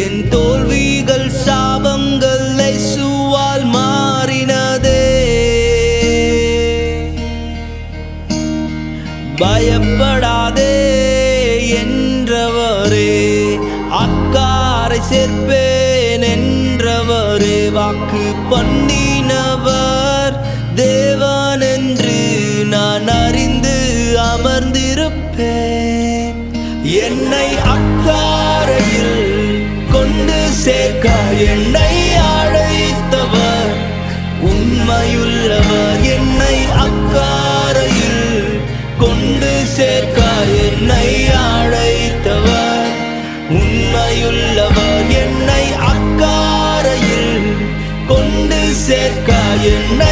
என் தோல்விகள் சாபங்கள் சுவால் மாறினதே. பயப்படாதே என்றவரே அக்காரை சேர்ப்பேன் என்றவரே வாக்கு பண்ணினவர் தேவன் என்று நான் அறிந்து அமர்ந்திருப்பேன். என்னை அக் கொண்டு என்னை அழைத்தவர் உண்மையுள்ளவர் என்னை அக்காரையில் கொண்டு சேர்க்க என்னை அழைத்தவர் உண்மையுள்ளவர் என்னை அக்காரையில் கொண்டு சேர்க்க என்னை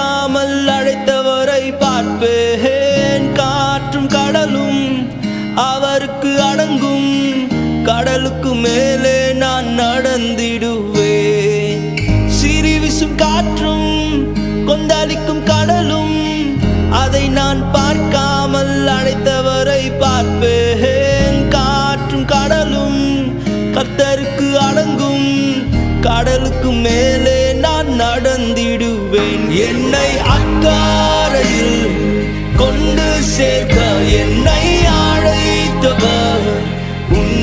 அவருக்கு அடங்கும் கடலுக்கு மேலே நான் நடந்திடுவேன். சிறி விசும் காற்றும் கொந்தளிக்கும் கடலும் அதை நான் பார்க்காமல் அழைத்தவரை பார்ப்பேன். காற்றும் கடலும் கத்தருக்கு அடங்கும் கடலுக்கு மேலே நான் நடந்திடுவேன். என்னை அக்கா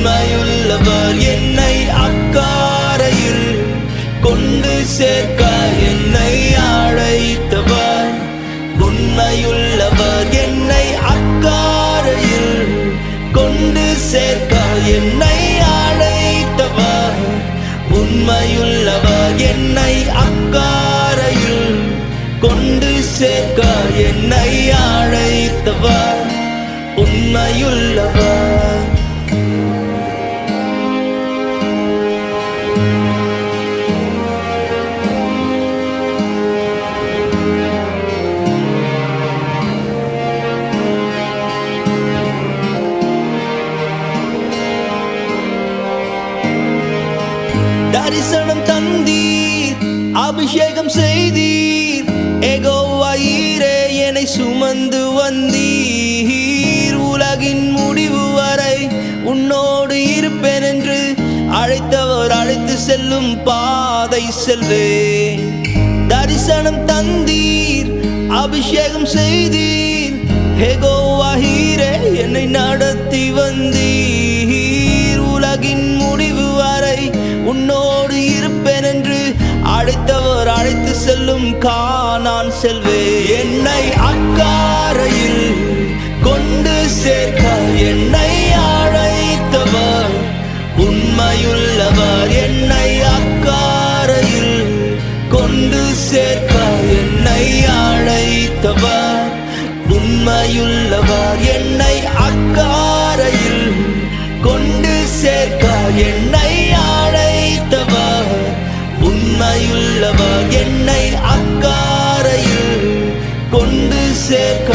உண்மையுள்ளவர். என்னை அக்காரையில் கொண்டு சேர்க்க என்னை அழைத்தவர். உண்மையுள்ளவர். என்னை அக்காரையில் கொண்டு சேர்க்க என்னை அழைத்தவர். உண்மையுள்ளவர். என்னை அக்காரையில் கொண்டு சேர்க்க என்னை அழைத்தவர். உண்மையுள்ளவர். தரிசனம் தந்தீர் அபிஷேகம் செய்தீர். எகோவாயிரே என்னை சுமந்து வந்தீர். உலகின் முடிவு வரை உன்னோடு இருப்பேன் என்று அழைத்தவர் அழைத்து செல்லும் பாதை செல்வே. தரிசனம் தந்தீர் அபிஷேகம் செய்தீர். ஹெகோவாஹீரே என்னை நடத்தி வந்தீர். அழைத்தவர் அழைத்து செல்லும் காணான் செல்வே. என்னை அக்காரையில் கொண்டு சேர்க்க என்னை அழைத்தவர் உண்மையுள்ளவர். என்னை அக்காரையில் கொண்டு சேர்க்க என்னை அழைத்தவர் உண்மையுள்ளவர். என் கொண்டு சேர்க்க